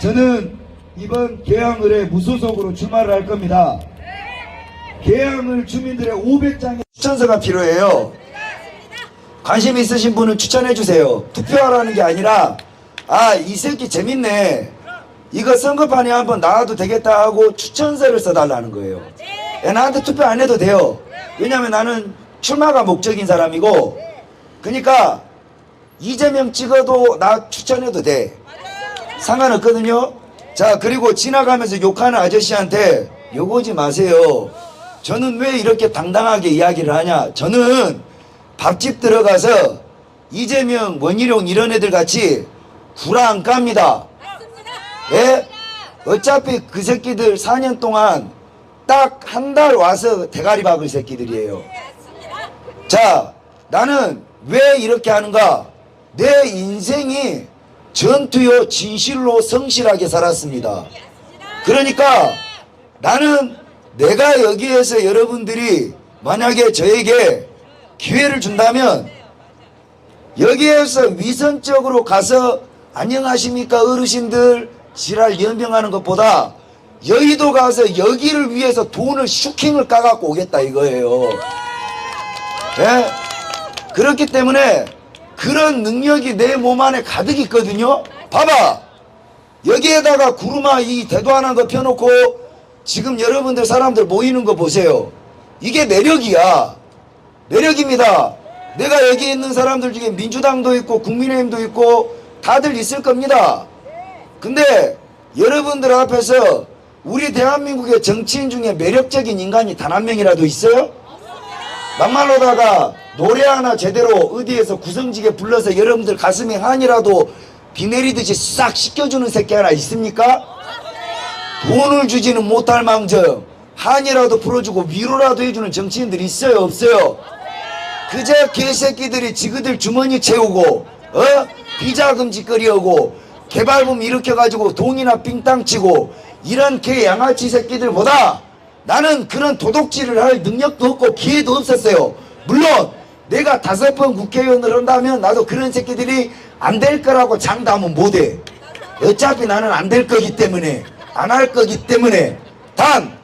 저는 이번 개항을에 무소속으로 출마를 할 겁니다. 개항을 주민들의 500장의 추천서가 필요해요. 관심 있으신 분은 추천해 주세요. 투표하라는 게 아니라 아 이 새끼 재밌네. 이거 선거판에 한번 나와도 되겠다 하고 추천서를 써달라는 거예요. 예, 나한테 투표 안 해도 돼요. 왜냐면 나는 출마가 목적인 사람이고 그러니까 이재명 찍어도 나 추천해도 돼. 상관없거든요. 자, 그리고 지나가면서 욕하는 아저씨한테 욕 오지 마세요. 저는 왜 이렇게 당당하게 이야기를 하냐? 저는 밥집 들어가서 이재명, 원희룡 이런 애들 같이 구라 안 깝니다. 예? 어차피 그 새끼들 4년 동안 딱 한 달 와서 대가리 박을 새끼들이에요. 자, 나는 왜 이렇게 하는가? 내 인생이 전투요 진실로 성실하게 살았습니다. 그러니까 나는 내가 여기에서 여러분들이 만약에 저에게 기회를 준다면 여기에서 위선적으로 가서 안녕하십니까 어르신들 지랄 연병하는 것보다 여의도 가서 여기를 위해서 돈을 슈킹을 까갖고 오겠다 이거예요. 예? 그렇기 때문에 그런 능력이 내 몸 안에 가득 있거든요. 봐봐. 여기에다가 구루마 이 대도하는 거 펴놓고 지금 여러분들 사람들 모이는 거 보세요. 이게 매력이야. 매력입니다. 내가 여기 있는 사람들 중에 민주당도 있고 국민의힘도 있고 다들 있을 겁니다. 근데 여러분들 앞에서 우리 대한민국의 정치인 중에 매력적인 인간이 단 한 명이라도 있어요? 막말로다가 노래 하나 제대로 어디에서 구성지게 불러서 여러분들 가슴에 한이라도 비 내리듯이 싹 씻겨주는 새끼 하나 있습니까? 돈을 주지는 못할 망정 한이라도 풀어주고 위로라도 해주는 정치인들이 있어요 없어요? 그저 개새끼들이 지그들 주머니 채우고 어? 비자금 짓거리 하고 개발품 일으켜가지고 돈이나 삥땅 치고 이런 개 양아치 새끼들보다 나는 그런 도둑질을 할 능력도 없고 기회도 없었어요. 물론 내가 다섯 번 국회의원을 한다면 나도 그런 새끼들이 안 될 거라고 장담은 못해. 어차피 나는 안 될 거기 때문에 안 할 거기 때문에 단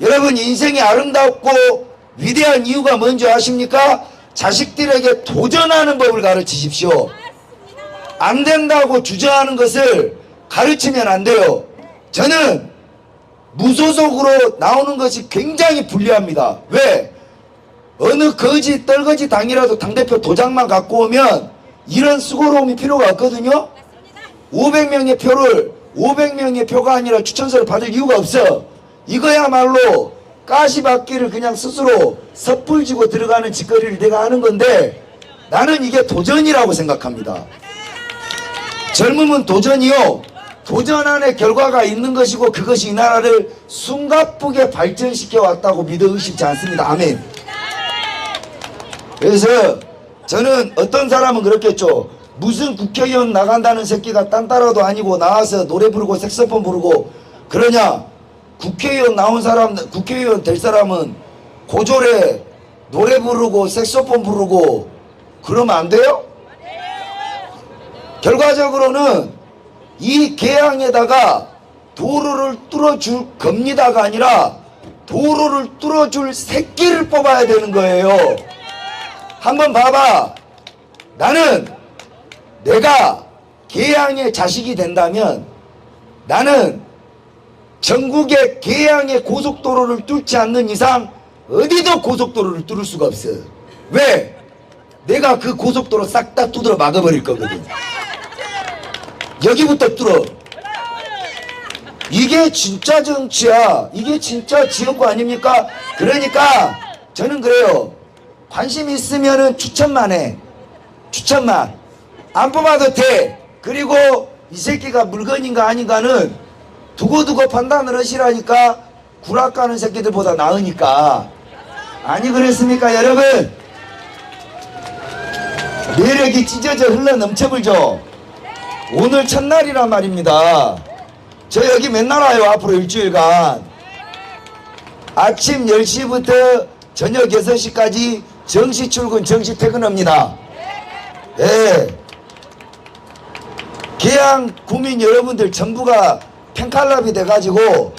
여러분 인생이 아름답고 위대한 이유가 뭔지 아십니까? 자식들에게 도전하는 법을 가르치십시오. 안 된다고 주저하는 것을 가르치면 안 돼요. 저는 무소속으로 나오는 것이 굉장히 불리합니다. 왜? 어느 거지 떨거지 당이라도 당대표 도장만 갖고 오면 이런 수고로움이 필요가 없거든요. 500명의 표를 500명의 표가 아니라 추천서를 받을 이유가 없어. 이거야말로 가시밭길을 그냥 스스로 섣불지고 들어가는 짓거리를 내가 하는 건데 나는 이게 도전이라고 생각합니다. 젊음은 도전이요. 도전 안에 결과가 있는 것이고 그것이 이 나라를 숨가쁘게 발전시켜 왔다고 믿어 의심치 않습니다. 아멘. 그래서 저는 어떤 사람은 그렇겠죠. 무슨 국회의원 나간다는 새끼가 딴 따라도 아니고 나와서 노래 부르고 색소폰 부르고 그러냐? 국회의원 나온 사람, 국회의원 될 사람은 고졸에 노래 부르고 색소폰 부르고 그러면 안 돼요? 결과적으로는 이 개항에다가 도로를 뚫어줄 겁니다가 아니라 도로를 뚫어줄 새끼를 뽑아야 되는 거예요. 한번 봐봐. 나는 내가 개항의 자식이 된다면 나는 전국의 개항의 고속도로를 뚫지 않는 이상 어디도 고속도로를 뚫을 수가 없어. 왜? 내가 그 고속도로 싹다 두드려 막아버릴 거거든. 여기부터 뚫어. 이게 진짜 정치야. 이게 진짜 지역구 아닙니까? 그러니까 저는 그래요. 관심 있으면은 추천만 해. 추천만. 안 뽑아도 돼. 그리고 이 새끼가 물건인가 아닌가는 두고두고 판단을 하시라니까 구락 가는 새끼들보다 나으니까. 아니 그랬습니까 여러분? 매력이 찢어져 흘러 넘쳐불죠. 오늘 첫날이란 말입니다. 저 여기 맨날 와요 앞으로 일주일간. 아침 10시부터 저녁 6시까지 정시 출근 정시 퇴근합니다. 예. 계양 국민 여러분들 전부가 팬클럽이 돼가지고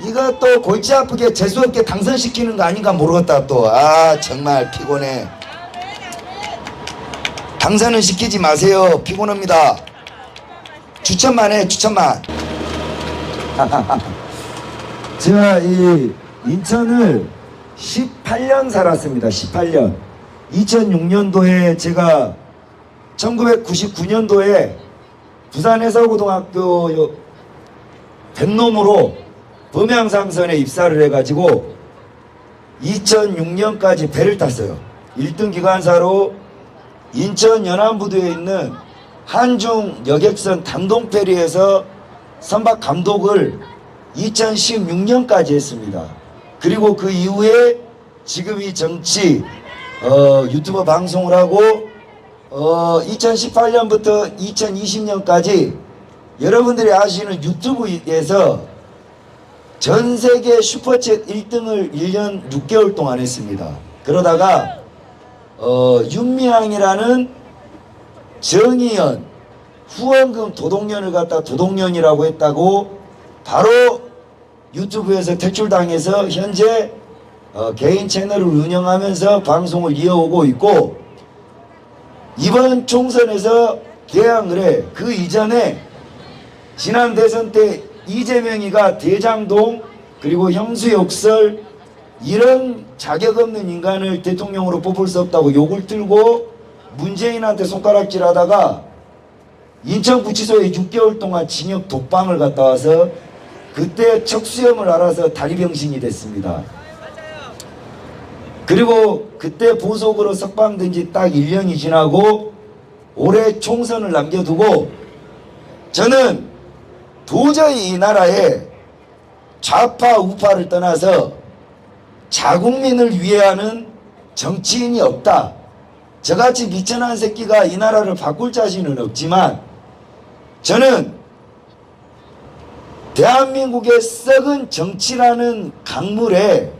이것도 골치 아프게 재수없게 당선시키는 거 아닌가 모르겠다 또. 아 정말 피곤해. 당선은 시키지 마세요. 피곤합니다. 추천만 해 추천만. 제가 이 인천을 18년 살았습니다 18년 2006년도에 제가 1999년도에 부산 해서고등학교 요 뱃놈으로 범양상선에 입사를 해가지고 2006년까지 배를 탔어요. 1등 기관사로 인천 연안부두에 있는 한중 여객선 단동페리에서 선박 감독을 2016년까지 했습니다. 그리고 그 이후에 지금 이 정치 어, 유튜버 방송을 하고 어, 2018년부터 2020년까지 여러분들이 아시는 유튜브에서 전 세계 슈퍼챗 1등을 1년 6개월 동안 했습니다. 그러다가 어, 윤미향이라는 정의연 후원금 도둑년을 갖다 도둑년이라고 했다고 바로 유튜브에서 퇴출당해서 현재 어, 개인 채널을 운영하면서 방송을 이어오고 있고 이번 총선에서 개항을 해. 그 이전에 지난 대선 때 이재명이가 대장동 그리고 형수욕설 이런 자격 없는 인간을 대통령으로 뽑을 수 없다고 욕을 들고 문재인한테 손가락질 하다가 인천구치소에 6개월 동안 징역 독방을 갔다 와서 그때 척수염을 알아서 다리병신이 됐습니다. 그리고 그때 보석으로 석방된 지 딱 1년이 지나고 올해 총선을 남겨두고 저는 도저히 이 나라에 좌파 우파를 떠나서 자국민을 위해하는 정치인이 없다. 저같이 미천한 새끼가 이 나라를 바꿀 자신은 없지만 저는 대한민국의 썩은 정치라는 강물에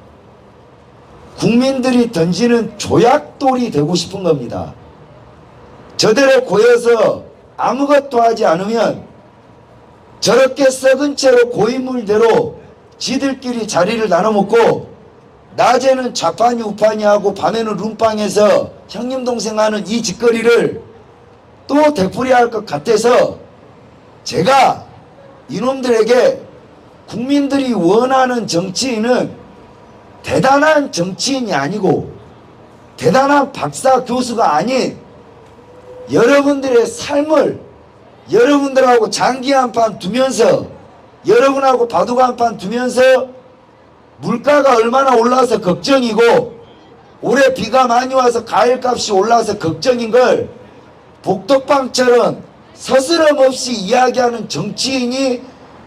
국민들이 던지는 조약돌이 되고 싶은 겁니다. 저대로 고여서 아무것도 하지 않으면 저렇게 썩은 채로 고인물대로 지들끼리 자리를 나눠먹고 낮에는 좌판이 우판이 하고 밤에는 룸빵에서 형님 동생 하는 이 짓거리를 또 되풀이할 것 같아서 제가 이놈들에게 국민들이 원하는 정치인은 대단한 정치인이 아니고 대단한 박사 교수가 아닌 여러분들의 삶을 여러분들하고 장기 한 판 두면서 여러분하고 바둑 한 판 두면서 물가가 얼마나 올라서 걱정이고 올해 비가 많이 와서 과일값이 올라서 걱정인 걸 복덕방처럼 서스럼 없이 이야기하는 정치인이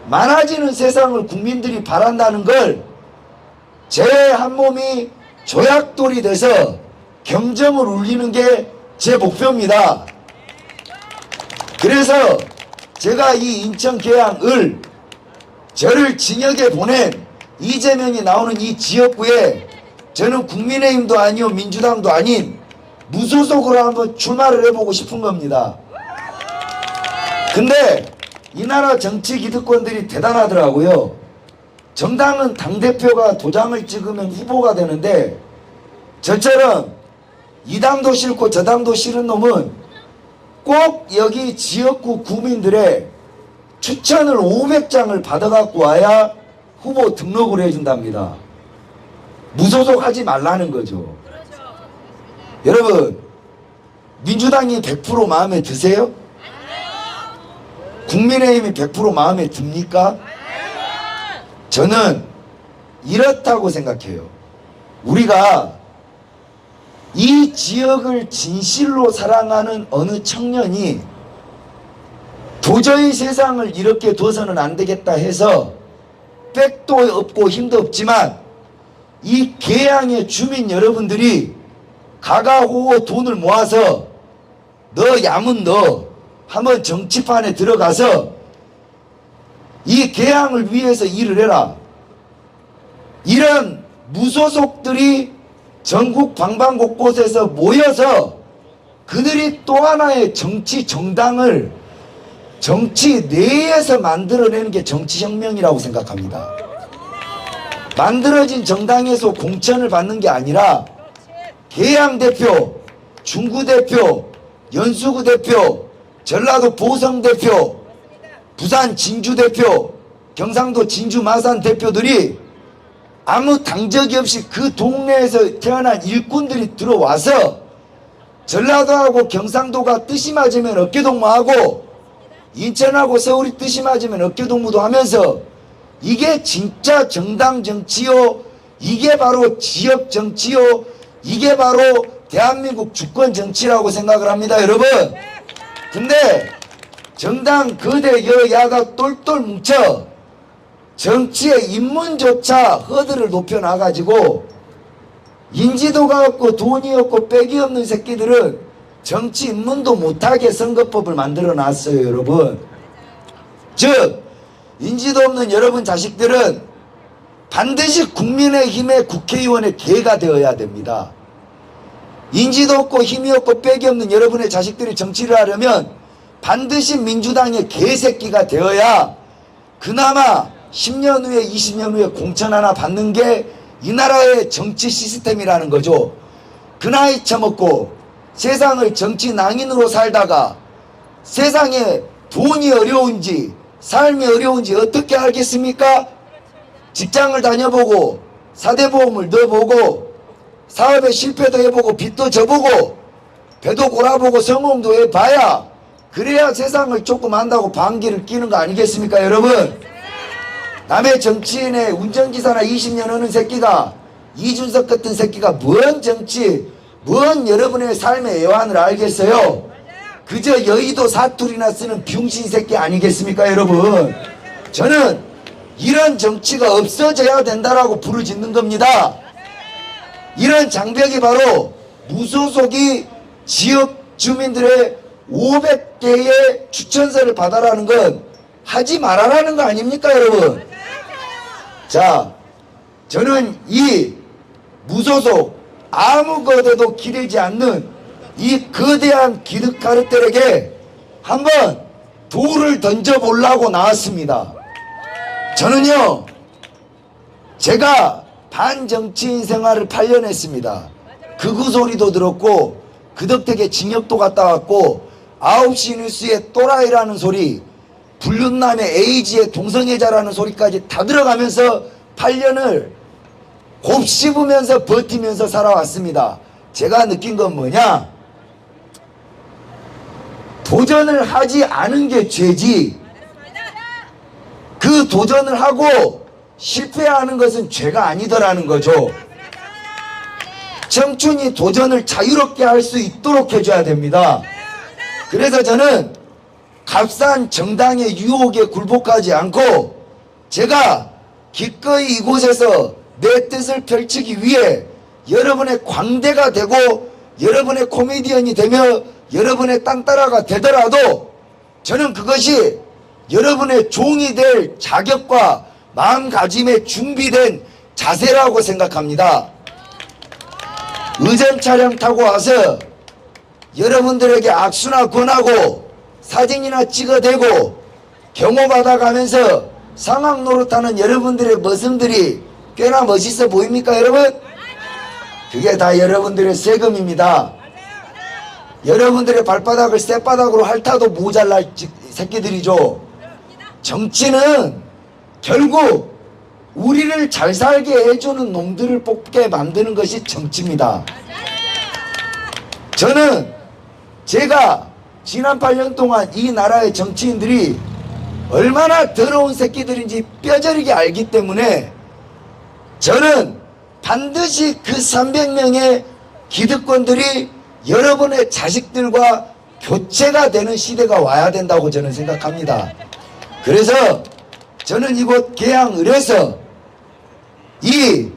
많아지는 세상을 국민들이 바란다는 걸 제 한 몸이 조약돌이 돼서 경점을 울리는 게 제 목표입니다. 그래서 제가 이 인천 계양을 저를 징역에 보낸 이재명이 나오는 이 지역구에 저는 국민의힘도 아니요 민주당도 아닌 무소속으로 한번 출마를 해보고 싶은 겁니다. 근데 이 나라 정치 기득권들이 대단하더라고요. 정당은 당대표가 도장을 찍으면 후보가 되는데 저처럼 이 당도 싫고 저 당도 싫은 놈은 꼭 여기 지역구 구민들의 추천을 500장을 받아갖고 와야 후보 등록을 해준답니다. 무소속 하지 말라는 거죠. 여러분, 민주당이 100% 마음에 드세요? 국민의힘이 100% 마음에 듭니까? 저는 이렇다고 생각해요. 우리가 이 지역을 진실로 사랑하는 어느 청년이 도저히 세상을 이렇게 둬서는 안 되겠다 해서 백도 없고 힘도 없지만 이 계양의 주민 여러분들이 가가호호 돈을 모아서 너 야문 너 한번 정치판에 들어가서 이 계양을 위해서 일을 해라. 이런 무소속들이 전국 방방곳곳에서 모여서 그들이 또 하나의 정치 정당을 정치 내에서 만들어내는 게 정치혁명이라고 생각합니다. 만들어진 정당에서 공천을 받는 게 아니라 계양 대표, 중구 대표, 연수구 대표, 전라도 보성 대표, 부산 진주 대표, 경상도 진주 마산 대표들이 아무 당적이 없이 그 동네에서 태어난 일꾼들이 들어와서 전라도하고 경상도가 뜻이 맞으면 어깨동무하고 인천하고 서울이 뜻이 맞으면 어깨동무도 하면서 이게 진짜 정당 정치요 이게 바로 지역 정치요 이게 바로 대한민국 주권 정치라고 생각을 합니다 여러분 근데 정당 거대 여야가 똘똘 뭉쳐 정치의 입문조차 허들을 높여놔가지고 인지도가 없고 돈이 없고 빽이 없는 새끼들은 정치 입문도 못하게 선거법을 만들어 놨어요 여러분. 즉 인지도 없는 여러분 자식들은 반드시 국민의힘의 국회의원의 개가 되어야 됩니다 인지도 없고 힘이 없고 빽이 없는 여러분의 자식들이 정치를 하려면 반드시 민주당의 개새끼가 되어야 그나마 10년 후에 20년 후에 공천 하나 받는 게 이 나라의 정치 시스템이라는 거죠. 그 나이 처먹고 세상을 정치 낭인으로 살다가 세상에 돈이 어려운지 삶이 어려운지 어떻게 알겠습니까? 직장을 다녀보고 사대보험을 넣어보고 사업에 실패도 해보고 빚도 져보고 배도 골아보고 성공도 해봐야 그래야 세상을 조금 안다고 방귀를 끼는 거 아니겠습니까 여러분? 남의 정치인의 운전기사나 20년 하는 새끼가 이준석 같은 새끼가 뭔 정치 뭔 여러분의 삶의 애환을 알겠어요? 그저 여의도 사투리나 쓰는 병신 새끼 아니겠습니까 여러분? 저는 이런 정치가 없어져야 된다라고 부르짖는 겁니다 이런 장벽이 바로 무소속이 지역 주민들의 500개의 추천서를 받아라는 건 하지 말아라는 거 아닙니까 여러분? 자 저는 이 무소속 아무 것에도 기대지 않는 이 거대한 기득 카르텔에게 한번 돌을 던져보려고 나왔습니다. 저는요 제가 반정치인 생활을 8년 했습니다. 극우 소리도 들었고 그 덕택에 징역도 갔다 왔고 9시 뉴스에 또라이라는 소리 불륜남의 에이지의 동성애자라는 소리까지 다 들어가면서 8년을 곱씹으면서 버티면서 살아왔습니다. 제가 느낀 건 뭐냐? 도전을 하지 않은 게 죄지 그 도전을 하고 실패하는 것은 죄가 아니더라는 거죠. 청춘이 도전을 자유롭게 할 수 있도록 해줘야 됩니다. 그래서 저는 값싼 정당의 유혹에 굴복하지 않고 제가 기꺼이 이곳에서 내 뜻을 펼치기 위해 여러분의 광대가 되고 여러분의 코미디언이 되며 여러분의 딴따라가 되더라도 저는 그것이 여러분의 종이 될 자격과 마음가짐에 준비된 자세라고 생각합니다. 의전 차량 타고 와서 여러분들에게 악수나 권하고 사진이나 찍어대고 경호받아 가면서 상황 노릇하는 여러분들의 모습들이 꽤나 멋있어 보입니까 여러분? 그게 다 여러분들의 세금입니다. 여러분들의 발바닥을 쌔바닥으로 핥아도 모자랄 지- 새끼들이죠. 정치는 결국 우리를 잘 살게 해주는 놈들을 뽑게 만드는 것이 정치입니다. 저는 제가 지난 8년 동안 이 나라의 정치인들이 얼마나 더러운 새끼들인지 뼈저리게 알기 때문에 저는 반드시 그 300명의 기득권들이 여러분의 자식들과 교체가 되는 시대가 와야 된다고 저는 생각합니다. 그래서 저는 이곳 계양을에서 이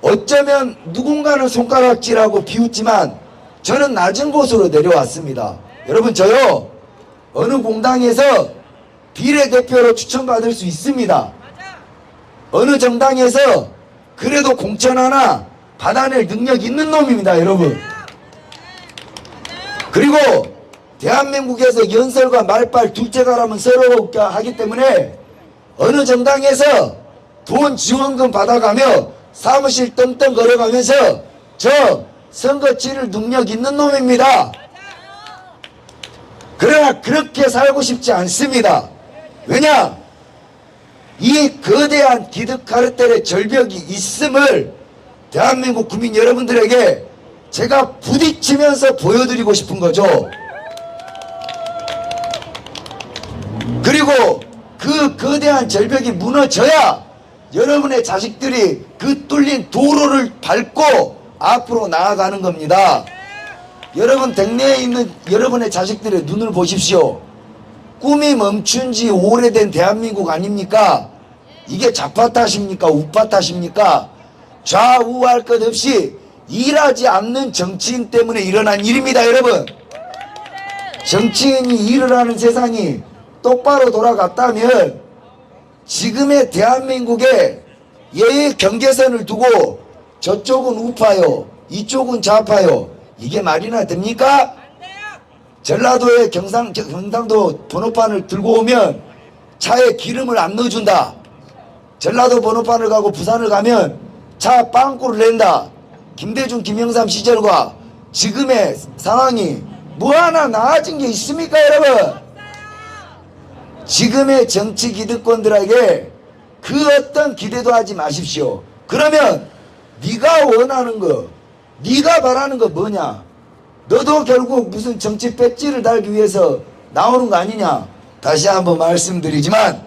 어쩌면 누군가는 손가락질하고 비웃지만 저는 낮은 곳으로 내려왔습니다. 여러분 저요 어느 공당에서 비례대표로 추천받을 수 있습니다. 어느 정당에서 그래도 공천 하나 받아낼 능력 있는 놈입니다 여러분. 그리고 대한민국에서 연설과 말빨 둘째 가라면 서로 하기 때문에 어느 정당에서 돈 지원금 받아가며 사무실 떵떵 걸어가면서 저 선거 치를 능력 있는 놈입니다. 그러나 그렇게 살고 싶지 않습니다. 왜냐? 이 거대한 기득 카르텔의 절벽이 있음을 대한민국 국민 여러분들에게 제가 부딪히면서 보여드리고 싶은 거죠. 그리고 그 거대한 절벽이 무너져야 여러분의 자식들이 그 뚫린 도로를 밟고 앞으로 나아가는 겁니다. 여러분 댁내에 있는 여러분의 자식들의 눈을 보십시오. 꿈이 멈춘 지 오래된 대한민국 아닙니까? 이게 좌파 탓입니까? 우파 탓입니까? 좌우할 것 없이 일하지 않는 정치인 때문에 일어난 일입니다, 여러분. 정치인이 일을 하는 세상이 똑바로 돌아갔다면 지금의 대한민국에 예의 경계선을 두고 저쪽은 우파요, 이쪽은 좌파요. 이게 말이나 됩니까? 전라도에 경상, 경상도 번호판을 들고 오면 차에 기름을 안 넣어준다. 전라도 번호판을 가고 부산을 가면 차 빵꾸를 낸다. 김대중, 김영삼 시절과 지금의 상황이 뭐 하나 나아진 게 있습니까, 여러분? 지금의 정치 기득권들에게 그 어떤 기대도 하지 마십시오. 그러면 네가 원하는 거, 네가 바라는 거 뭐냐? 너도 결국 무슨 정치 배지를 달기 위해서 나오는 거 아니냐? 다시 한번 말씀드리지만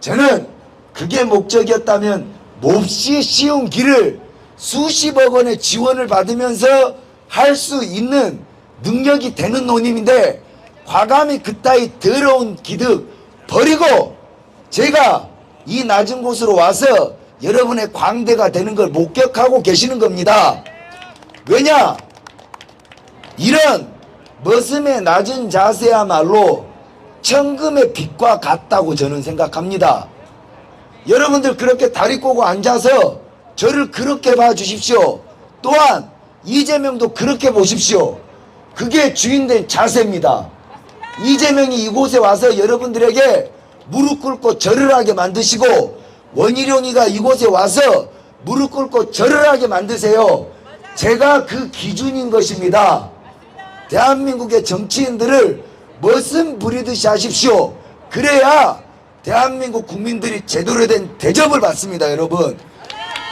저는 그게 목적이었다면 몹시 쉬운 길을 수십억 원의 지원을 받으면서 할 수 있는 능력이 되는 노님인데 과감히 그따위 더러운 기득 버리고 제가 이 낮은 곳으로 와서 여러분의 광대가 되는 걸 목격하고 계시는 겁니다. 왜냐? 이런 머슴의 낮은 자세야말로 천금의 빛과 같다고 저는 생각합니다. 여러분들 그렇게 다리 꼬고 앉아서 저를 그렇게 봐 주십시오. 또한 이재명도 그렇게 보십시오. 그게 주인된 자세입니다. 이재명이 이곳에 와서 여러분들에게 무릎 꿇고 절을 하게 만드시고 원희룡이가 이곳에 와서 무릎 꿇고 절을 하게 만드세요. 제가 그 기준인 것입니다. 대한민국의 정치인들을 머슴 부리듯이 하십시오. 그래야 대한민국 국민들이 제대로 된 대접을 받습니다, 여러분.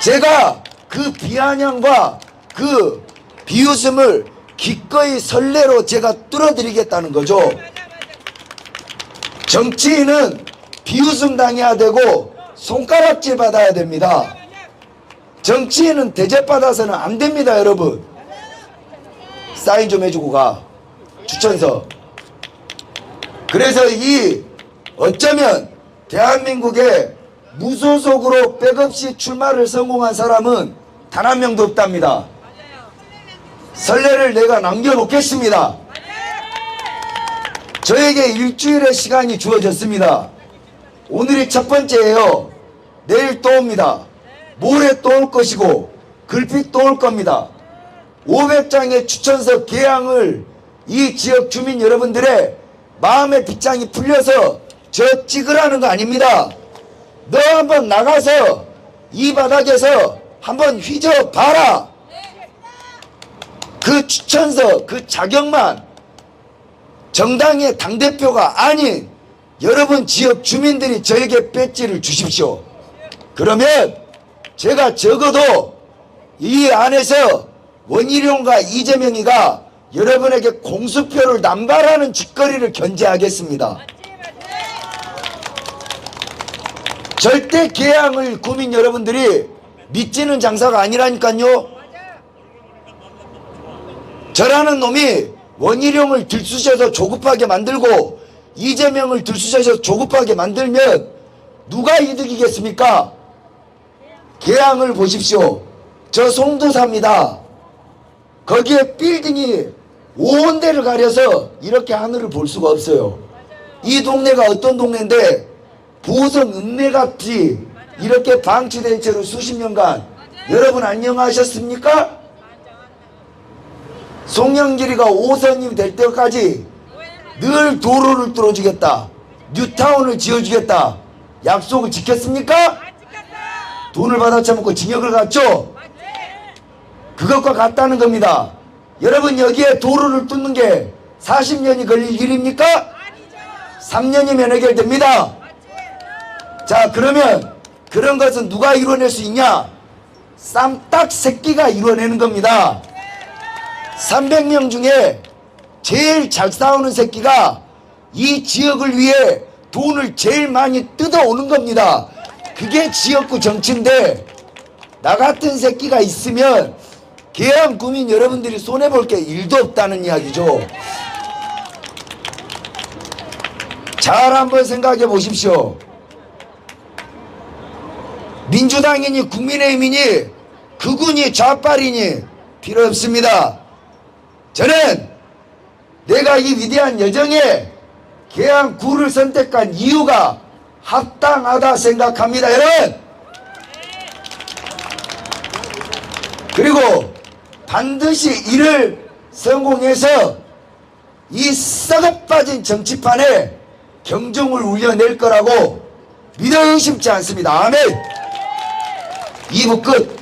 제가 그 비아냥과 그 비웃음을 기꺼이 설레로 제가 뚫어드리겠다는 거죠. 정치인은 비웃음 당해야 되고 손가락질 받아야 됩니다. 정치인은 대접받아서는 안 됩니다, 여러분. 사인 좀 해주고 가. 추천서. 그래서 이 어쩌면 대한민국에 무소속으로 백없이 출마를 성공한 사람은 단 한 명도 없답니다. 설레를 내가 남겨놓겠습니다. 저에게 일주일의 시간이 주어졌습니다. 오늘이 첫 번째예요. 내일 또 옵니다. 모레 또 올 것이고 글빛 또 올 겁니다. 500장의 추천서 개항을 이 지역 주민 여러분들의 마음의 빗장이 풀려서 저 찍으라는 거 아닙니다. 너 한번 나가서 이 바닥에서 한번 휘저 봐라. 그 추천서 그 자격만 정당의 당대표가 아닌 여러분 지역 주민들이 저에게 배지를 주십시오. 그러면 제가 적어도 이 안에서 원희룡과 이재명이가 여러분에게 공수표를 남발하는 짓거리를 견제하겠습니다. 절대 개항을 국민 여러분들이 믿지는 장사가 아니라니까요. 저라는 놈이 원희룡을 들쑤셔서 조급하게 만들고 이재명을 들쑤셔서 조급하게 만들면 누가 이득이겠습니까? 개항을 보십시오. 저 송도사입니다. 거기에 빌딩이 온 데를 가려서 이렇게 하늘을 볼 수가 없어요. 이 동네가 어떤 동네인데 보성 읍내같이 이렇게 방치된 채로 수십 년간 여러분 안녕하셨습니까? 송영길이가 5선이 될 때까지 늘 도로를 뚫어주겠다. 뉴타운을 지어주겠다. 약속을 지켰습니까? 돈을 받아쳐먹고 징역을 갔죠? 그것과 같다는 겁니다. 여러분 여기에 도로를 뚫는 게 40년이 걸릴 일입니까? 3년이면 해결됩니다. 자 그러면 그런 것은 누가 이뤄낼 수 있냐? 쌈딱 새끼가 이뤄내는 겁니다. 300명 중에 제일 잘 싸우는 새끼가 이 지역을 위해 돈을 제일 많이 뜯어오는 겁니다. 그게 지역구 정치인데 나 같은 새끼가 있으면 계양 구민 여러분들이 손해볼 게 일도 없다는 이야기죠. 잘 한번 생각해 보십시오. 민주당이니 국민의힘이니 극우니 좌빨이니 필요 없습니다. 저는 내가 이 위대한 여정에 계양 구를 선택한 이유가 합당하다 생각합니다, 여러분. 그리고 반드시 이를 성공해서 이 썩어 빠진 정치판에 경종을 울려낼 거라고 믿어 의심치 않습니다. 아멘. 2부 끝.